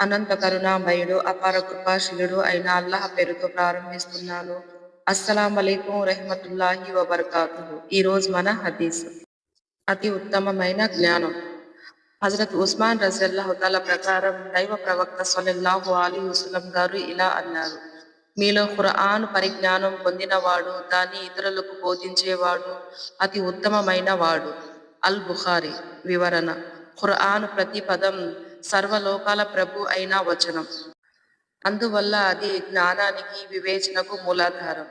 అనంత కరుణామయుడు అపార కృపాశీలుడు అయిన అల్లాహ్ పేరుతో ప్రారంభిస్తున్నాను. అస్సలాం అలైకుం రహమతుల్లాహి వబర్కాతు ఈ రోజు మన హదీస్. అతి ఉత్తమమైన జ్ఞానం. హజరత్ ఉస్మాన్ రజల్లాహుతాల ప్రకారం దైవ ప్రవక్త సల్లల్లాహు అలీ వసలం గారు ఇలా అన్నారు. మీలో ఖురాన్ పరిజ్ఞానం పొందినవాడు దాన్ని ఇతరులకు బోధించేవాడు అతి ఉత్తమమైన వాడు. అల్ బుఖారి వివరణ. ఖురాన్ ప్రతి పదం సర్వలోకాల ప్రభు అయిన వచనం. అందువల్ల అది జ్ఞానానికి వివేచనకు మూలాధారం.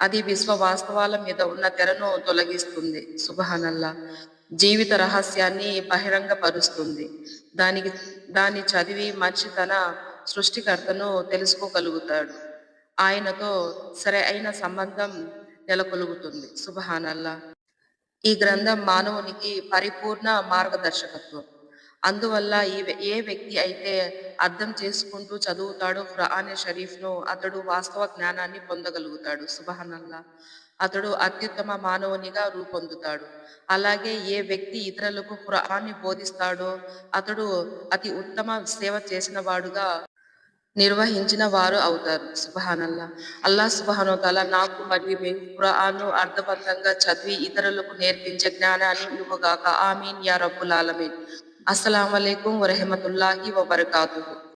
అది విశ్వ వాస్తవాల మీద ఉన్న తెరను తొలగిస్తుంది. సుబహనల్లా జీవిత రహస్యాన్ని బహిరంగపరుస్తుంది. దానికి దాన్ని చదివి మనిషి తన సృష్టికర్తను తెలుసుకోగలుగుతాడు. ఆయనతో సరే అయిన సంబంధం నెలకొలుగుతుంది. సుబహానల్లా ఈ గ్రంథం మానవునికి పరిపూర్ణ మార్గదర్శకత్వం. అందువల్ల ఈ ఏ వ్యక్తి అయితే అర్థం చేసుకుంటూ చదువుతాడో ఖురాన్ షరీఫ్ను అతడు వాస్తవ జ్ఞానాన్ని పొందగలుగుతాడు. సుబహనల్లా అతడు అత్యుత్తమ మానవునిగా రూపొందుతాడు. అలాగే ఏ వ్యక్తి ఇతరులకు ఖురాన్ని బోధిస్తాడో అతడు అతి ఉత్తమ సేవ చేసిన వాడుగా నిర్వహించిన వారు అవుతారు. సుబహానల్లా అల్లా సుబహానోతాల నాకు మరియు మేము ఖురాను అర్థవంతంగా చదివి ఇతరులకు నేర్పించే జ్ఞానాన్ని ఇవ్వగాక. ఆమీన్. యా రబ్బుల్ ఆలమీన్. అస్సలం వలైకుం వరహమతుల్లాహి వబర్కాతుహు.